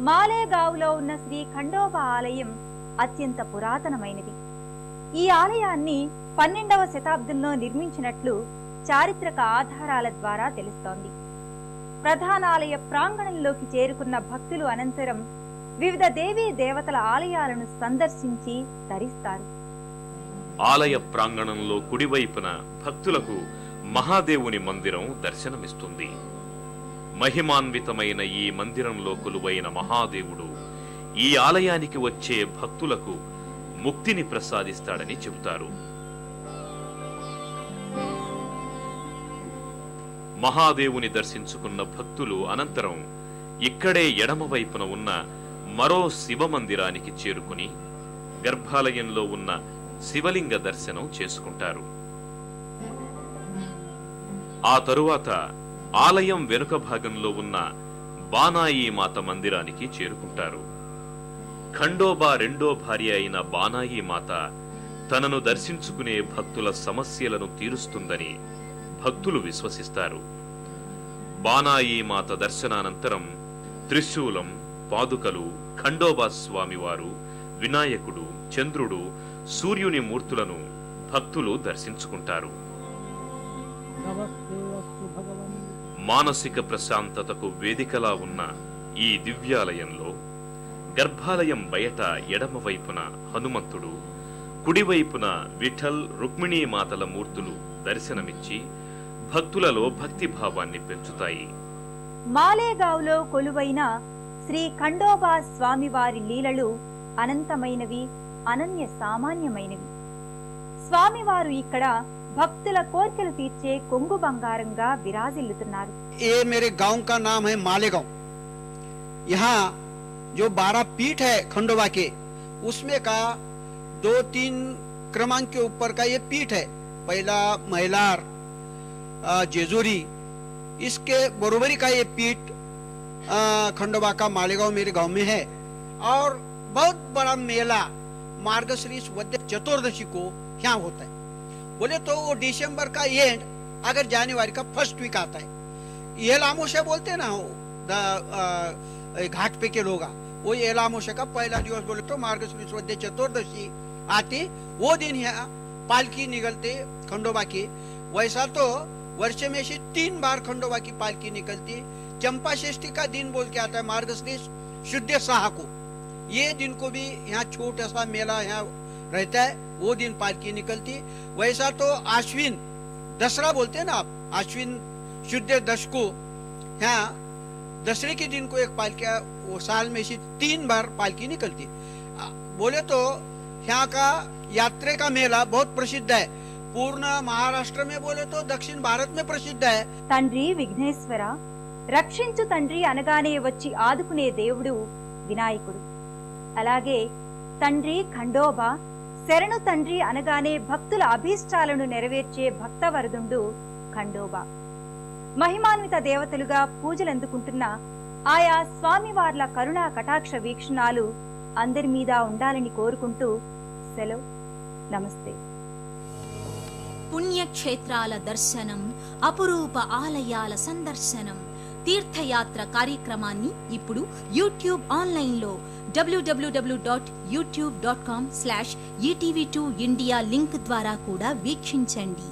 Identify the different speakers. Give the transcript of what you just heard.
Speaker 1: మాలేగావ్లో ఉన్న శ్రీ ఖండోబ ఆలయం అత్యంత పురాతనమైనది. ఈ ఆలయాన్ని పన్నెండవ శతాబ్దంలో నిర్మించినట్లు చారిత్రక ఆధారాల ద్వారా తెలుస్తోంది. ప్రధానాలయ ప్రాంగణంలోకి చేరుకున్న భక్తులు అనంతరం వివిధ దేవీ దేవతల ఆలయాలను సందర్శించి తరిస్తారు.
Speaker 2: ఆలయ ప్రాంగణంలో కుడివైపున భక్తులకు మహాదేవుని మందిరం దర్శనమిస్తుంది. మహిమాన్వితమైన ఈ మందిరంలో కొలువైన మహాదేవుడు ఈ ఆలయానికి వచ్చే భక్తులకు ముక్తిని ప్రసాదిస్తాడని చెబుతారు. మహాదేవుని దర్శించుకున్న భక్తులు అనంతరం ఇక్కడే ఎడమవైపున ఉన్న మరో శివ మందిరానికి చేరుకుని గర్భాలయంలో ఉన్న శివలింగ దర్శనం చేసుకుంటారు. ఆ తరువాత ఆలయం వెనుక భాగంలో ఉన్న బానాయి మాత మందిరానికి చేరుకుంటారు. ఖండోబా రెండో భార్య అయిన బానాయి మాత తనను దర్శించుకునే భక్తుల సమస్యలను తీరుస్తుందని భక్తులు విశ్వసిస్తారు. బానాయి మాత దర్శనానంతరం త్రిశూలం పాదుకలు ఖండోబా స్వామివారు వినాయకుడు చంద్రుడు సూర్యుని మూర్తులను భక్తులు దర్శించుకుంటారు.
Speaker 3: నమస్తే భగవన్.
Speaker 2: మానసిక ప్రశాంతతకు వేదికలా ఉన్న ఈ దివ్యాలయంలో గర్భాలయం బయట ఎడమవైపున హనుమంతుడు కుడివైపున విఠల్ రుక్మిణీమాతల మూర్తులు దర్శనమిచ్చి భక్తులలో భక్తిభావాన్ని పెంచుతాయి.
Speaker 1: మాలేగావ్లో కొలువైన శ్రీ ఖండోబా స్వామివారి లీలలు అనంతమైనవి అనన్య సామాన్యమైనవి. స్వామివారు ఇక్కడ భక్తుల కోర్కెలు తీర్చే కొంగు బంగారంగా విరాజిల్లుతున్నారు
Speaker 4: ये मेरे गांव का नाम है मालेगांव यहाँ जो बारह पीठ है खंडोबा के उसमें का दो तीन क्रमांक के ऊपर का ये पीठ है पहला महिलार अ, जेजूरी इसके बरोबरी का ये पीठ अ, खंडोबा का मालेगांव मेरे गांव में है और बहुत बड़ा मेला मार्गशीर्ष वद्य चतुर्दशी को यहाँ होता है बोले तो वो दिसंबर का एंड अगर जनवरी का फ़र्स्ट वीक आता है। ये लामोशा बोलते ना, वो घाट पे के लोग वो ये लामोशा का पहला दिवस बोले तो मार्गशीर्ष चतुर्दशी आती, वो दिन यहाँ पालकी निकलते, खंडोबा की। वैसा तो वर्ष में से तीन बार खंडोबा की पालकी निकलती। चंपा षष्ठी का दिन बोल के आता है मार्गशीर्ष शुद्ध साह को। ये दिन को भी यहाँ छोटा सा मेला, यहाँ रहता है वो दिन पालकी निकलती वैसा तो आश्विन दसरा बोलते हैं ना आप आश्विन शुद्ध दश को यहाँ दसरे के दिन को एक पालकी वो साल में से तीन बार पालकी निकलती आ, बोले तो यहाँ का यात्रे का मेला बहुत प्रसिद्ध है पूर्ण महाराष्ट्र में बोले तो दक्षिण भारत में प्रसिद्ध है
Speaker 1: తండ్రి విఘ్నేశ్వర రక్షించు తండ్రి అనగానే వచ్చి ఆదుకునే దేవుడు వినాయకుడు అలాగే తండ్రి ఖండోబా శరణు తండ్రి అనగానే భక్తుల అభీష్టాలను నెరవేర్చే భక్తవరదుండు ఖండోబా. మహిమాన్విత దేవతలుగా పూజలందుకుంటున్న ఆయా స్వామివార్ల కరుణా కటాక్ష వీక్షణాలు అందరి మీద ఉండాలని కోరుకుంటూ సెలవు. నమస్తే.
Speaker 5: పుణ్యక్షేత్రాల దర్శనం అపురూప ఆలయాల సందర్శనం. తీర్థయాత్ర కార్యక్రమాన్ని ఇప్పుడు యూట్యూబ్ ఆన్లైన్లో W W W dot YouTube dot com slash ETV two India link ద్వారా కూడా వీక్షించండి.